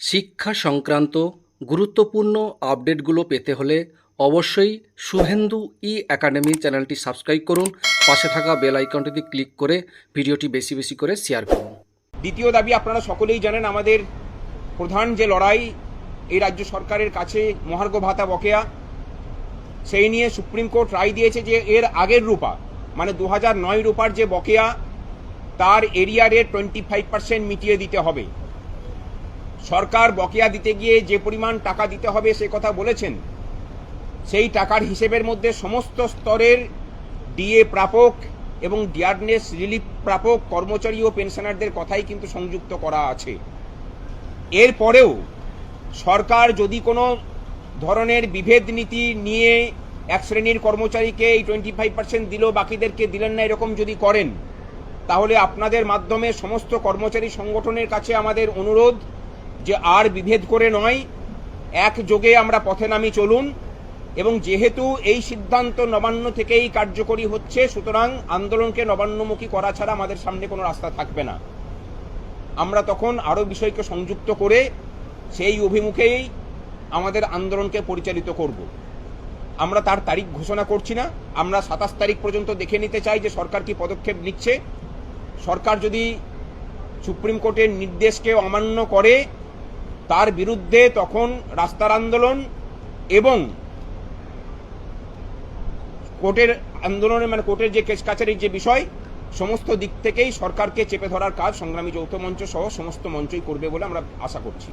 শিক্ষা সংক্রান্ত গুরুত্বপূর্ণ আপডেটগুলো পেতে হলে অবশ্যই শুভেন্দু ই একাডেমি চ্যানেলটি সাবস্ক্রাইব করুন। পাশে থাকা বেল আইকনটিতে ক্লিক করে ভিডিওটি বেশি বেশি করে শেয়ার করুন। দ্বিতীয় দাবি আপনারা সকলেই জানেন, আমাদের প্রধান যে লড়াই এই রাজ্য সরকারের কাছে মহার্ঘ ভাতা বকেয়া, সেই নিয়ে সুপ্রিম কোর্ট রায় দিয়েছে যে এর আগের রূপা মানে দু হাজার নয় রূপার যে বকেয়া, তার এরিয়ারের টোয়েন্টি ফাইভ পার্সেন্ট মিটিয়ে দিতে হবে। সরকার বকেয়া দিতে গিয়ে যে পরিমাণ টাকা দিতে হবে সে কথা বলেছেন। সেই টাকার হিসেবের মধ্যে সমস্ত স্তরের ডিএ প্রাপক এবং ডিয়ারনেস রিলিফ প্রাপক, কর্মচারী ও পেনশনারদের কথাই কিন্তু সংযুক্ত করা আছে। এরপরেও সরকার যদি কোনো ধরনের বিভেদ নীতি নিয়ে এক শ্রেণির কর্মচারীকে এই টোয়েন্টি ফাইভ পার্সেন্ট দিল, বাকিদেরকে দিলেন না এরকম যদি করেন, তাহলে আপনাদের মাধ্যমে সমস্ত কর্মচারী সংগঠনের কাছে আমাদের অনুরোধ যে আর বিভেদ করে নয় একযোগে আমরা পথে নামি চলুন, এবং যেহেতু এই সিদ্ধান্ত নবান্ন থেকেই কার্যকরী হচ্ছে, সুতরাং আন্দোলনকে নবান্নমুখী করা ছাড়া আমাদের সামনে কোনো রাস্তা থাকবে না। আমরা তখন আরও বিষয়কে সংযুক্ত করে সেই অভিমুখেই আমাদের আন্দোলনকে পরিচালিত করব। আমরা তার তারিখ ঘোষণা করছি না। আমরা সাতাশ তারিখ পর্যন্ত দেখে নিতে চাই যে সরকার কি পদক্ষেপ নিচ্ছে। সরকার যদি সুপ্রিম কোর্টের নির্দেশকে অমান্য করে তার বিরুদ্ধে তখন রাস্তার আন্দোলন এবং কোর্টের আন্দোলনে মানে কোর্টের যে কেস কাছারির যে বিষয়, সমস্ত দিক থেকেই সরকারকে চেপে ধরার কাজ সংগ্রামী যৌথ মঞ্চ সহ সমস্ত মঞ্চই করবে বলে আমরা আশা করছি।